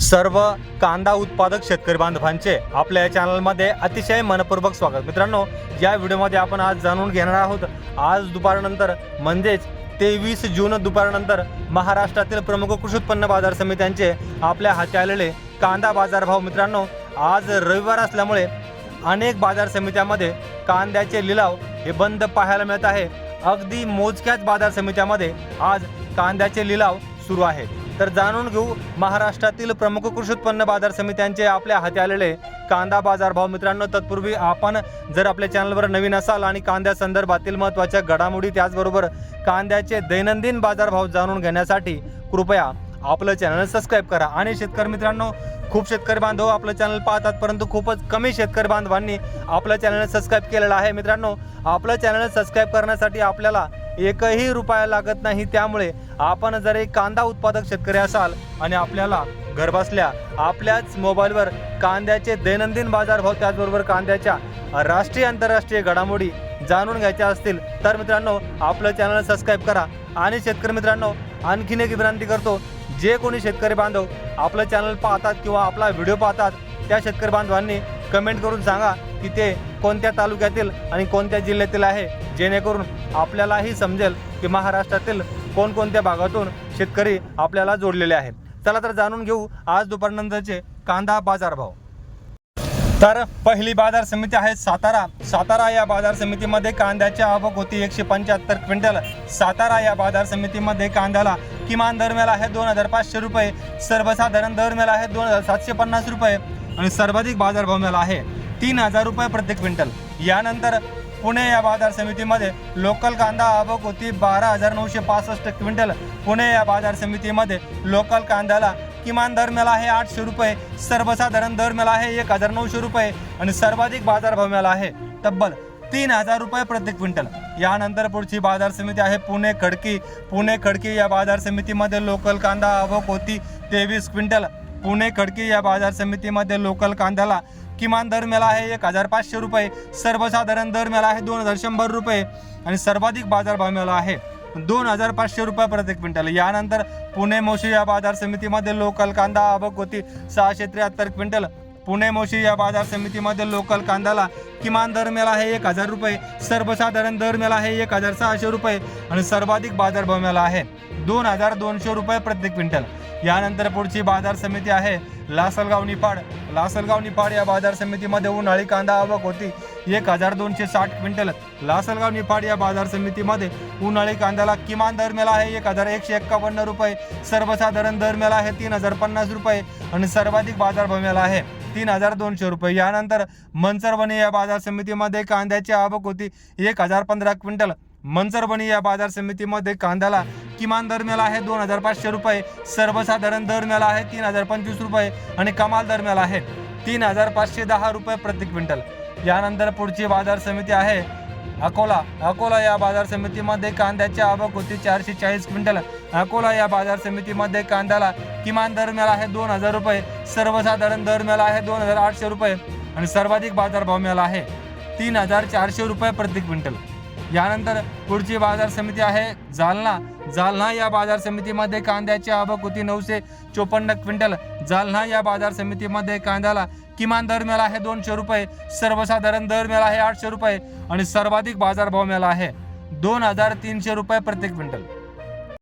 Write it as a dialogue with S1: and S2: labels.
S1: सर्व कांदा उत्पादक शेतकरी बांधवांचे आपल्या या चॅनलमध्ये अतिशय मनपूर्वक स्वागत. मित्रांनो या व्हिडिओमध्ये आपण आज जाणून घेणार आहोत आज दुपारनंतर म्हणजेच तेवीस जून दुपारनंतर महाराष्ट्रातील प्रमुख कृषी उत्पन्न बाजार समित्यांचे आपल्या हाती आलेले कांदा बाजारभाव. मित्रांनो आज रविवार असल्यामुळे अनेक बाजार समित्यामध्ये कांद्याचे लिलाव हे बंद पाहायला मिळत आहे. अगदी मोजक्याच बाजार समित्यामध्ये आज कांद्याचे लिलाव सुरू आहे तर जाणून घेऊ महाराष्ट्रातील प्रमुख कृषी उत्पन्न बाजार समित्यांचे आपल्या हाती आलेले कांदा बाजार भाव. मित्रांनो तत्पूर्वी आपण जर आपल्या चॅनलवर नवीन असाल आणि कांद्या संदर्भातील महत्त्वाच्या घडामोडी त्याचबरोबर कांद्याचे दैनंदिन बाजारभाव जाणून घेण्यासाठी कृपया आपलं चॅनल सबस्क्राईब करा. आणि शेतकरी मित्रांनो खूप शेतकरी बांधव आपलं चॅनल पाहतात परंतु खूपच कमी शेतकरी बांधवांनी आपलं चॅनल सबस्क्राईब केलेलं आहे. मित्रांनो आपलं चॅनल सबस्क्राईब करण्यासाठी आपल्याला एकही रुपया लागत नाही. त्यामुळे आपण जर एक कांदा उत्पादक शेतकरी असाल आणि आपल्याला घरबसल्या आपल्याच मोबाईलवर कांद्याचे दैनंदिन बाजारभाव त्याचबरोबर कांद्याच्या राष्ट्रीय आंतरराष्ट्रीय घडामोडी जाणून घ्यायच्या असतील तर मित्रांनो आपलं चॅनल सबस्क्राईब करा. आणि शेतकरी मित्रांनो आणखीन एक विनंती करतो जे कोणी शेतकरी बांधव आपलं चॅनल पाहतात किंवा आपला व्हिडिओ पाहतात त्या शेतकरी बांधवांनी कमेंट करून सांगा. की ते कोणत्या तालुक्यातील आणि कोणत्या जिल्ह्यातील आहे जेणेकरून आपल्यालाही समजेल की महाराष्ट्रातील कोणकोणत्या भागातून शेतकरी आपल्याला जोडलेले आहेत. चला तर जाणून घेऊ आज दुपारनंतरचे कांदा बाजारभाव तर पहिली बाजार समिती आहे सातारा. सातारा या बाजार समितीमध्ये कांद्याची आवक होती एकशे पंच्याहत्तर क्विंटल. सातारा या बाजार समितीमध्ये कांद्याला किमान दरम्याला आहे दोन हजार पाचशे रुपये सर्वसाधारण दरम्याला आहे दोन हजार सातशे पन्नास रुपये आणि सर्वाधिक बाजारभाव मिळाला आहे. तीन हजार रुपये प्रति क्विंटल. यानंतर पुणे या बाजार समितीमध्ये लोकल कांदा आवक होती बारा हजार नऊशे पासष्ट क्विंटल. पुणे या बाजार समितीमध्ये लोकल कांद्याला किमान दर मिळाला आहे आठशे रुपये सर्वसाधारण दर मिळाला आहे एक हजार नऊशे रुपये आणि सर्वाधिक बाजारभाव मिळाला आहे तब्बल तीन हजार रुपये प्रति क्विंटल. यानंतर पुढची बाजार समिती आहे पुणे खडकी. पुणे खडकी या बाजार समितीमध्ये लोकल कांदा आवक होती तेवीस क्विंटल. पुणे खडकी या बाजार समितीमध्ये लोकल कांद्याला किमान दर मेला आहे एक हजार पाचशे रुपये सर्वसाधारण दर मेला आहे दोन हजार शंभर रुपये आणि सर्वाधिक बाजारभाव मिळाला आहे दोन हजार पाचशे रुपये प्रति क्विंटल. यानंतर पुणे मोशी या बाजार समितीमध्ये लोकल कांदा आवक होती सहाशे त्र्याहत्तर क्विंटल. पुणे मोशी या बाजार समितीमध्ये लोकल कांद्याला किमान दर मेला आहे एक हजार रुपये सर्वसाधारण दर मेला आहे एक हजार सहाशे रुपये आणि सर्वाधिक बाजारभाव मेला आहे दोन हजार दोनशे रुपये प्रति क्विंटल. यानंतर पुढची बाजार समिती आहे. लासलगाव निफाड. लासलगाव निफाड या बाजार समितीमध्ये उन्हाळी कांदा आवक होती. एक हजार दोनशे साठ क्विंटल. लासलगाव निफाड या बाजार समितीमध्ये उन्हाळी कांद्याला किमान दर मिळाला आहे. एक हजार एकशे एक्कावन्न रुपये. सर्वसाधारण दर मिळाला आहे. तीन हजार पन्नास रुपये. आणि सर्वाधिक बाजारभाव मिळाला आहे. तीन हजार दोनशे रुपये. यानंतर मनसरवणी या बाजार समितीमध्ये कांद्याची आवक होती. एक हजार पंधरा क्विंटल. मंजरबणी या बाजार समितीमध्ये कांद्याला किमान दर मिळाला आहे दोन हजार पाचशे रुपये सर्वसाधारण दर मिळाला आहे तीन हजार पंचवीस रुपये आणि कमाल दर मिळाला आहे तीन हजार पाचशे दहा रुपये प्रति क्विंटल. यानंतर पुढची बाजार समिती आहे अकोला. अकोला या बाजार समितीमध्ये कांद्याची आवक होती चारशे चाळीस क्विंटल. अकोला या बाजार समितीमध्ये कांद्याला किमान दर मिळाला आहे दोन हजार रुपये सर्वसाधारण दर मिळाला आहे दोन हजार आठशे रुपये आणि सर्वाधिक बाजारभाव मिळाला आहे तीन हजार चारशे रुपये प्रति क्विंटल. यानंतर पुढची बाजार समिती आहे. जालना जालना या बाजार समितीमध्ये कांद्याची आवक होती. नऊशे चोपन्न क्विंटल. जालना या बाजार समितीमध्ये कांद्याला किमान दर मिळाला आहे दोनशे रुपये. सर्वसाधारण दर मिळाला आहे आठशे रुपये. आणि सर्वाधिक बाजारभाव मिळाला आहे दोन हजार तीनशे रुपये प्रति क्विंटल.